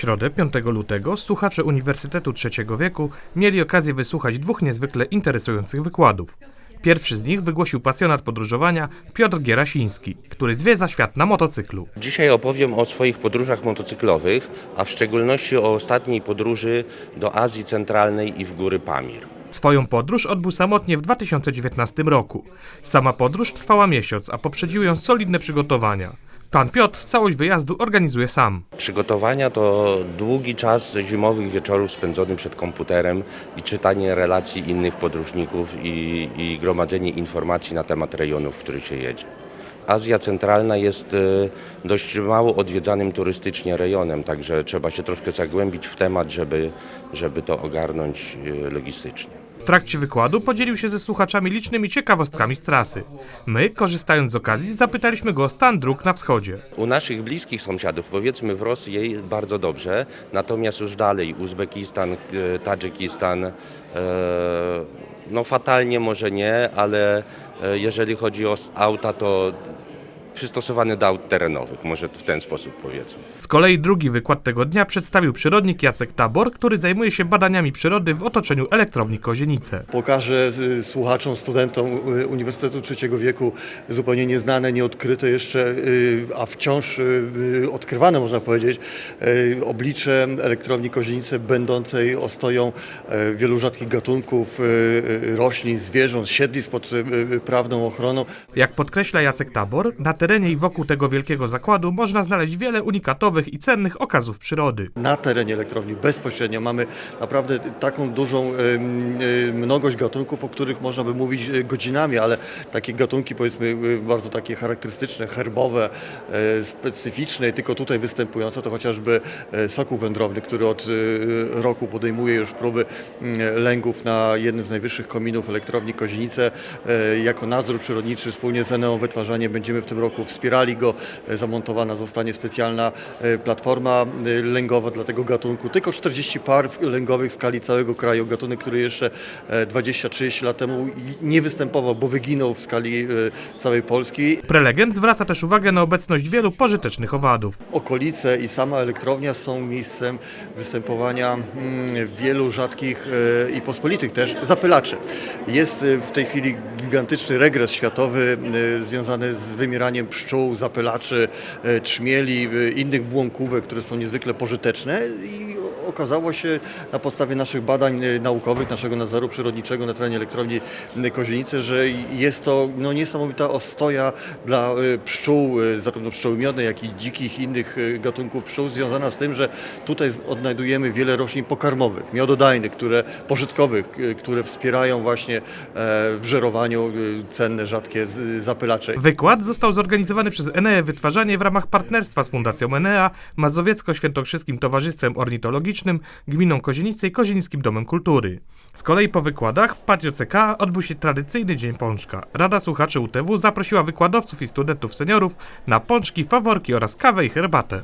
środę 5 lutego słuchacze Uniwersytetu Trzeciego Wieku mieli okazję wysłuchać dwóch niezwykle interesujących wykładów. Pierwszy z nich wygłosił pasjonat podróżowania Piotr Gierasiński, który zwiedza świat na motocyklu. Dzisiaj opowiem o swoich podróżach motocyklowych, a w szczególności o ostatniej podróży do Azji Centralnej i w góry Pamir. Swoją podróż odbył samotnie w 2019 roku. Sama podróż trwała miesiąc, a poprzedziły ją solidne przygotowania. Pan Piotr całość wyjazdu organizuje sam. Przygotowania to długi czas zimowych wieczorów spędzony przed komputerem i czytanie relacji innych podróżników i, i gromadzenie informacji na temat rejonu, w który się jedzie. Azja Centralna jest e, dość mało odwiedzanym turystycznie rejonem, także trzeba się troszkę zagłębić w temat, żeby, żeby to ogarnąć e, logistycznie. W trakcie wykładu podzielił się ze słuchaczami licznymi ciekawostkami z trasy. My, korzystając z okazji, zapytaliśmy go o stan dróg na wschodzie. U naszych bliskich sąsiadów, powiedzmy w Rosji, jest bardzo dobrze, natomiast już dalej Uzbekistan, e, Tadżykistan, e, no fatalnie może nie, ale e, jeżeli chodzi o auta, to przystosowane do aut terenowych, może w ten sposób powiedzmy. Z kolei drugi wykład tego dnia przedstawił przyrodnik Jacek Tabor, który zajmuje się badaniami przyrody w otoczeniu elektrowni Kozienice. Pokażę y, słuchaczom, studentom y, Uniwersytetu Trzeciego Wieku zupełnie nieznane, nieodkryte jeszcze, y, a wciąż odkrywane można powiedzieć, oblicze elektrowni Kozienice będącej ostoją wielu rzadkich gatunków roślin, zwierząt, siedlisk pod prawną ochroną. Jak podkreśla Jacek Tabor, na terenie i wokół tego wielkiego zakładu można znaleźć wiele unikatowych i cennych okazów przyrody. Na terenie elektrowni bezpośrednio mamy naprawdę taką dużą mnogość gatunków, o których można by mówić e, godzinami, ale takie gatunki powiedzmy e, bardzo takie charakterystyczne, herbowe, e, specyficzne tylko tutaj występujące to chociażby soku wędrowny, który od roku podejmuje już próby mm, lęgów na jednym z najwyższych kominów elektrowni Koźnice. E, Jako nadzór przyrodniczy wspólnie z Eneą Wytwarzanie będziemy w tym roku wspierali go. E, Zamontowana zostanie specjalna e, platforma e, lęgowa dla tego gatunku. Tylko 40 par lęgowych w skali całego kraju. Gatunek, który jeszcze e, 20-30 lat temu nie występował, bo wyginął w skali całej Polski. Prelegent zwraca też uwagę na obecność wielu pożytecznych owadów. Okolice i sama elektrownia są miejscem występowania mm, wielu rzadkich i pospolitych też zapylaczy. Jest w tej chwili gigantyczny regres światowy związany z wymieraniem pszczół, zapylaczy, e, trzmieli, e, innych błąkówek, które są niezwykle pożyteczne. I okazało się na podstawie naszych badań e, naukowych, naszego nadzoru przyrodniczego na terenie elektrowni e, Kozienice, że jest to no, niesamowita ostoja dla e, pszczół, zarówno pszczoły miodnej, jak i dzikich innych gatunków pszczół, związana z tym, że tutaj odnajdujemy wiele roślin pokarmowych, miododajnych, które, pożytkowych, które wspierają właśnie w żerowaniu cenne, rzadkie zapylacze. Wykład został zorganizowany przez Eneę Wytwarzanie w ramach partnerstwa z Fundacją Enea, Mazowiecko-Świętokrzyskim Towarzystwem Gminą Kozienice i Domem Kultury. Z kolei po wykładach w Patio CK odbył się tradycyjny Dzień Pączka. Rada Słuchaczy UTW zaprosiła wykładowców i studentów seniorów na pączki, faworki oraz kawę i herbatę.